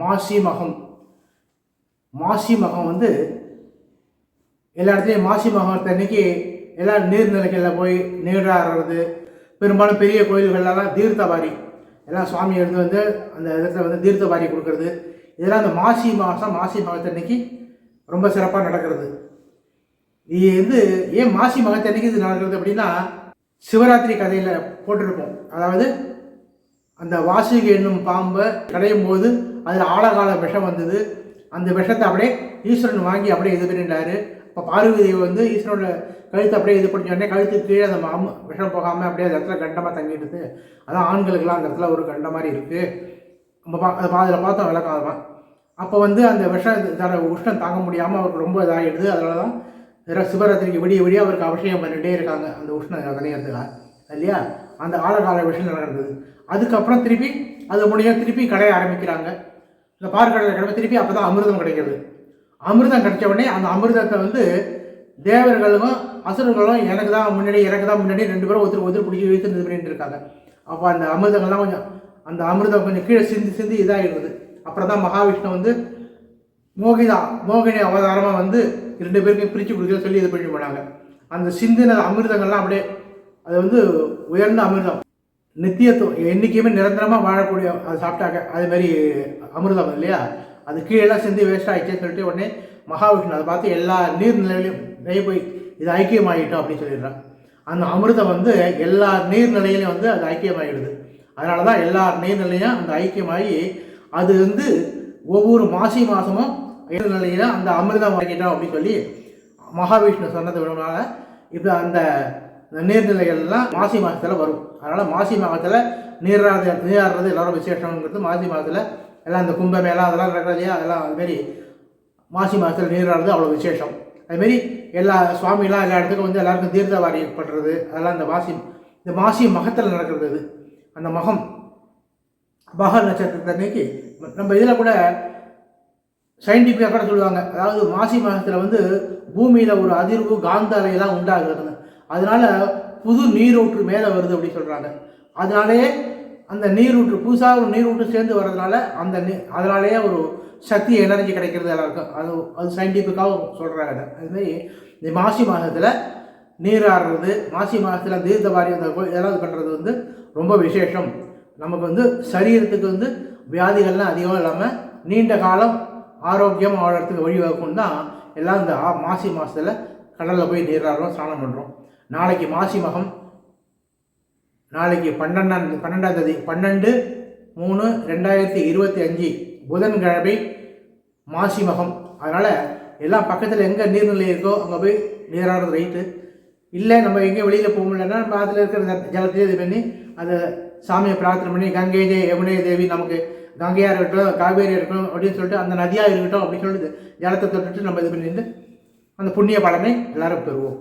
மாசி மகம். மாசி மகம் வந்து எல்லா இடத்துலையும் மாசி மகத்தை அன்னைக்கு எல்லா நீர்நிலைகளில் போய் நீராடுறது பெரும்பாலும் பெரிய கோயில்கள்லாம் தீர்த்தவாரி. எல்லாம் சுவாமி எடுத்து வந்து அந்த இடத்துல வந்து தீர்த்தவாரி கொடுக்கறது. இதெல்லாம் அந்த மாசி மாதம் மாசி மகத்தை அன்னைக்கு ரொம்ப சிறப்பாக நடக்கிறது. இது வந்து ஏன் மாசி மகத்தை அன்னைக்கு இது நடக்கிறது அப்படின்னா சிவராத்திரி கதையில் போட்டிருப்போம். அதாவது அந்த வாசுகி என்னும் பாம்பை கடையும் போது அதில் ஆழகால விஷம் வந்தது. அந்த விஷத்தை அப்படியே ஈஸ்வரன் வாங்கி அப்படியே இது பண்ணிட்டாரு. இப்போ பார்வதி வந்து ஈஸ்வரனோட கழுத்து அப்படியே இது பண்ணி உடனே கழுத்து கீழே அந்த மாம விஷம் போகாமல் அப்படியே அந்த இடத்துல கண்டமாக தங்கிடுது அதான் ஆண்களுக்கெல்லாம் அந்த இடத்துல ஒரு கண்ட மாதிரி இருக்குது நம்ம பா அதை அதில் பார்த்தோம் விளக்காதவன் அப்போ வந்து அந்த விஷம் தர உஷ்ணம் தாங்க முடியாமல் அவருக்கு ரொம்ப இதாகிடுது அதனால தான் சிவராத்திரிக்கு விடிய விடிய அவருக்கு அபிஷேகம் பண்ணிகிட்டே இருக்காங்க அந்த உஷ்ண தனியத்துக்காக இல்லையா? அந்த ஆழகால விஷயம் நடந்தது. அதுக்கப்புறம் திருப்பி அது முடிய திருப்பி கடைய ஆரம்பிக்கிறாங்க. இந்த பார்க்கடலை கிடமை திருப்பி அப்போ தான் அமிர்தம் கிடைக்கிறது. அமிர்தம் கிடைச்ச உடனே அந்த அமிர்தத்தை வந்து தேவர்களும் அசுரர்களும் எனக்கு தான் முன்னாடி எனக்கு தான் முன்னாடி ரெண்டு பேரும் ஒருத்தர் ஒருத்தர் பிடிச்சி வைத்து இது பண்ணிட்டு இருக்காங்க. அப்போ அந்த அமிர்தங்கள்லாம் கொஞ்சம் அந்த அமிர்தம் கொஞ்சம் கீழே சிந்தி சிந்தி இதாகிடுது. அப்புறம் தான் மகாவிஷ்ணு வந்து மோகிதா மோகினி அவதாரமாக வந்து ரெண்டு பேருக்கும் பிரித்து கொடுக்க சொல்லி இது பண்ணி போனாங்க. அந்த சிந்தின அமிர்தங்கள்லாம் அப்படியே அது வந்து உயர்ந்த அமிர்தம். நித்தியத்துவம் என்றைக்குமே நிரந்தரமாக வாழக்கூடிய அது சாப்பிட்டாங்க அது மாதிரி அமிர்தம் இல்லையா? அது கீழே சேர்ந்து வேஸ்ட் ஆகிடுச்சேன்னு சொல்லிட்டு உடனே மகாவிஷ்ணு அதை பார்த்து எல்லா நீர்நிலையிலையும் நிறைய போய் இது ஐக்கியமாகிட்டோம் அப்படின்னு சொல்லிடுறான். அந்த அமிர்தம் வந்து எல்லா நீர்நிலையிலையும் வந்து அது ஐக்கியமாகிடுது அதனால தான் எல்லா நீர்நிலையும் அந்த ஐக்கியமாகி அது வந்து ஒவ்வொரு மாசி மாதமும் நீர்நிலையில் அந்த அமிர்தம் வாங்கிட்டோம் அப்படின்னு சொல்லி மகாவிஷ்ணு சொன்னது விடனால இப்போ அந்த நீர்நிலைகள்லாம் மாசி மாதத்தில் வரும். அதனால் மாசி மாதத்தில் நீராடுறது நீராடுறது எல்லாரும் விசேஷங்கிறது மாசி மாதத்தில் எல்லாம் இந்த கும்பமேளா அதெல்லாம் நடக்கிறது இல்லையா? அதெல்லாம் அதுமாரி மாசி மாதத்தில் நீராடுறது அவ்வளோ விசேஷம். அதுமாரி எல்லா சுவாமிலாம் எல்லா இடத்துக்கும் வந்து எல்லாருக்கும் தீர்த்தவாரி பண்ணுறது அதெல்லாம் இந்த மாசி இந்த மாசி மகத்தில் நடக்கிறது இது அந்த மகம் மக நட்சத்திரத்தன்னைக்கு நம்ம இதில் கூட சயின்டிஃபிக்காக கூட சொல்லுவாங்க. அதாவது மாசி மாதத்தில் வந்து பூமியில் ஒரு அதிர்வு காந்த அலையெல்லாம் உண்டாகுறது அதனால புது நீரூற்று மேலே வருது அப்படின்னு சொல்கிறாங்க அதனாலேயே அந்த நீரூற்று புதுசாக ஒரு நீரூற்று சேர்ந்து வர்றதுனால அந்த நீ அதனாலேயே ஒரு சக்தி எனர்ஜி கிடைக்கிறது எல்லாருக்கும். அது அது சயின்டிஃபிக்காக சொல்கிறாங்க அதுமாரி இந்த மாசி மாதத்தில் நீராடுறது மாசி மாதத்தில் தீர்த்தவாரி அந்த கோ- இதெல்லாம் பண்ணுறது வந்து ரொம்ப விசேஷம். நமக்கு வந்து சரீரத்துக்கு வந்து வியாதிகள்லாம் அதிகம் இல்லாமல் நீண்ட காலம் ஆரோக்கியம் வாழறதுக்கு வழிவகுக்கும் தான் எல்லாம் இந்த ஆ- மாசி மாதத்தில் கடலில் போய் நீராடுறோம் ஸ்நானம் பண்ணுறோம் நாளைக்கு மாசி மகம் நாளைக்கு பன்னெண்டாம் பன்னெண்டாம் தேதி பன்னெண்டு மூணு ரெண்டாயிரத்தி இருபத்தி அஞ்சு புதன்கிழமை மாசி மகம். அதனால் எல்லாம் பக்கத்தில் எங்கே நீர்நிலை இருக்கோ அங்கே போய் நீராடுறது ரைட்டு இல்லை நம்ம எங்கேயும் வெளியில் போக முடியலன்னா நம்ம அதில் இருக்கிற ஜ- இது பண்ணி அதை சாமியை பிரார்த்தனை பண்ணி கங்கை ஜெய யமுனை தேவி நமக்கு கங்கையாக இருக்கட்டும் காவேரி இருக்கட்டும் அப்படின்னு சொல்லிட்டு அந்த நதியாக இருக்கட்டும் அப்படின்னு சொல்லிட்டு ஜலத்தை தொட்டுட்டு நம்ம இது பண்ணிட்டு அந்த புண்ணிய பலனை எல்லாரும் பெறுவோம்.